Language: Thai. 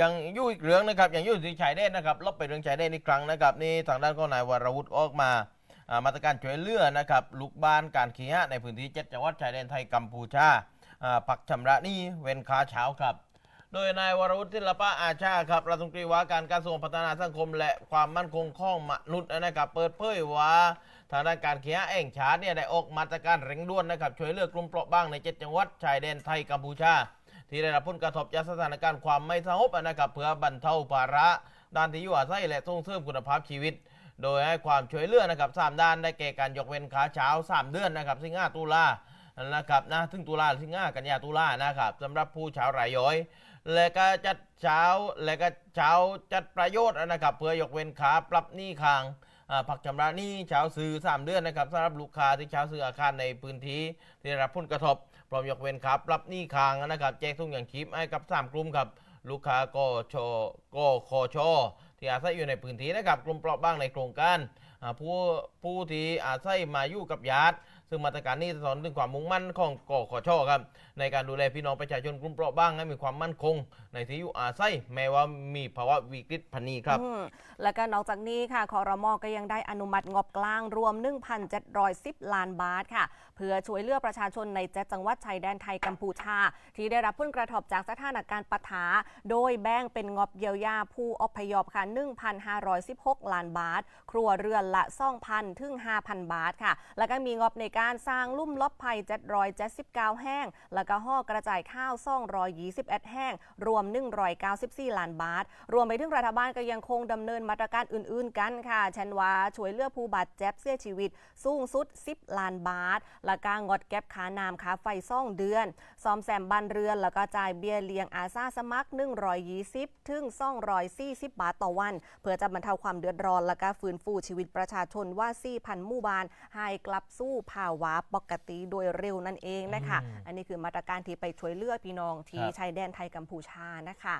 ยังยู่อีกเรื่องนะครับยังยู่ที่ชายแดนนะครับลบไปเรื่องชายแดนอีกครั้งนะครับนี่ทางด้านของนายวรวุฒิออกมามาตรการช่วยเหลือนะครับลูกบ้านการเคหะในพื้นที่เจ็ดจังหวัดชายแดนไทยกัมพูชาปักชำระนี้เว้นค้าเช้าครับ โดยนายวรวุฒิศิลปะอาชาครับรัฐมนตรีว่าการกระทรวงพัฒนาสังคม และความมั่นคงของมนุษย์นะครับเปิดเผยว่าทางด้านการเคหะแห่งชาเนี่ยได้ออกมาตรการเร่งด่วนนะครับช่วยเหลือกลุ่มเปราะบางในเจ็ดจังหวัดชายแดนไทยกัมพูชา ที่ได้รับผลกระทบจากสถานการณ์ความไม่สงบนะครับเพื่อบรรเทาภาระด้านที่อยู่อาศัยและส่งเสริมคุณภาพชีวิต โดยให้ความช่วยเหลือนะครับสามด้านได้แก่การยกเว้นขาเช้า 3 เดือนนะครับสิงหาตุลานะครับนะถึงตุลาสิงหากันยาตุลานะครับสำหรับผู้ช้ารายย่อย และก็จัดเช้าและก็เช้าจัดประโยชน์นะครับเพื่อยกเว้นขาปรับหนี้ค้าง ผักชำระหนี้เช้าซื้อ 3 เดือนนะครับสำหรับลูกค้าที่เช้าซื้ออาคารในพื้นที่ที่ได้รับผลกระทบพร้อมยกเว้นครับรับหนี้ค้างนะครับแจกทุกอย่างชีพให้กับ 3 กลุ่มครับลูกค้าก็ชก็คอชอที่อาศัยอยู่ในพื้นที่นะครับกลุ่มเปราะบางในโครงการผู้ผู้ที่อาศัยมาอยู่กับญาติ ซึ่งมาตรการนี้สะท้อนถึงความมุ่งมั่นของกขชครับในการดูแลพี่น้องประชาชนกลุ่มเปราะบางให้มีความมั่นคง ในที่อยู่อาศัยแม้ว่ามีภาวะวิกฤตพันนี้ครับ แล้วก็นอกจากนี้ค่ะคอรมอก็ยังได้อนุมัติงบกลางรวม 1,710 ล้านบาทค่ะ เพื่อช่วยเหลือประชาชนในเจ็ดจังหวัดชายแดนไทยกัมพูชา ที่ได้รับผลกระทบจากสถานการณ์ปะทะโดยแบ่งเป็นงบเยียวยาผู้อพยพค่ะ 1,516 ล้านบาท ครัวเรือนละ 2,000 ถึง 5,000 บาทค่ะ แล้วก็มีงบในการการสร้างลุ่มลบภัย779แห้ง แล้วก็ห่อกระจายข้าว221แห้ง รวม194ล้านบาท รวมไปถึงรัฐบาลก็ยังคงดำเนินมาตรการอื่น ๆ กันค่ะเช่นว่าช่วยเหลือผู้บาดเจ็บเสียชีวิต สูงสุด 10 ล้านบาท และก็งดเก็บค่าน้ำค่าไฟซ่องเดือน ซ่อมแซมบ้านเรือน แล้วก็จ่ายเบี้ยเลี้ยงอาสาสมัคร 120 ถึง 240 บาทต่อวัน เพื่อจะบรรเทาความเดือดร้อน และก็ฟื้นฟูชีวิตประชาชนว่า4,000หมู่บ้านให้กลับสู่ภาวะปกติโดยเร็วนั่นเองนะคะอืมอันนี้คือมาตรการที่ไปช่วยเหลือพี่น้องที่ครับ ชายแดนไทยกัมพูชานะคะ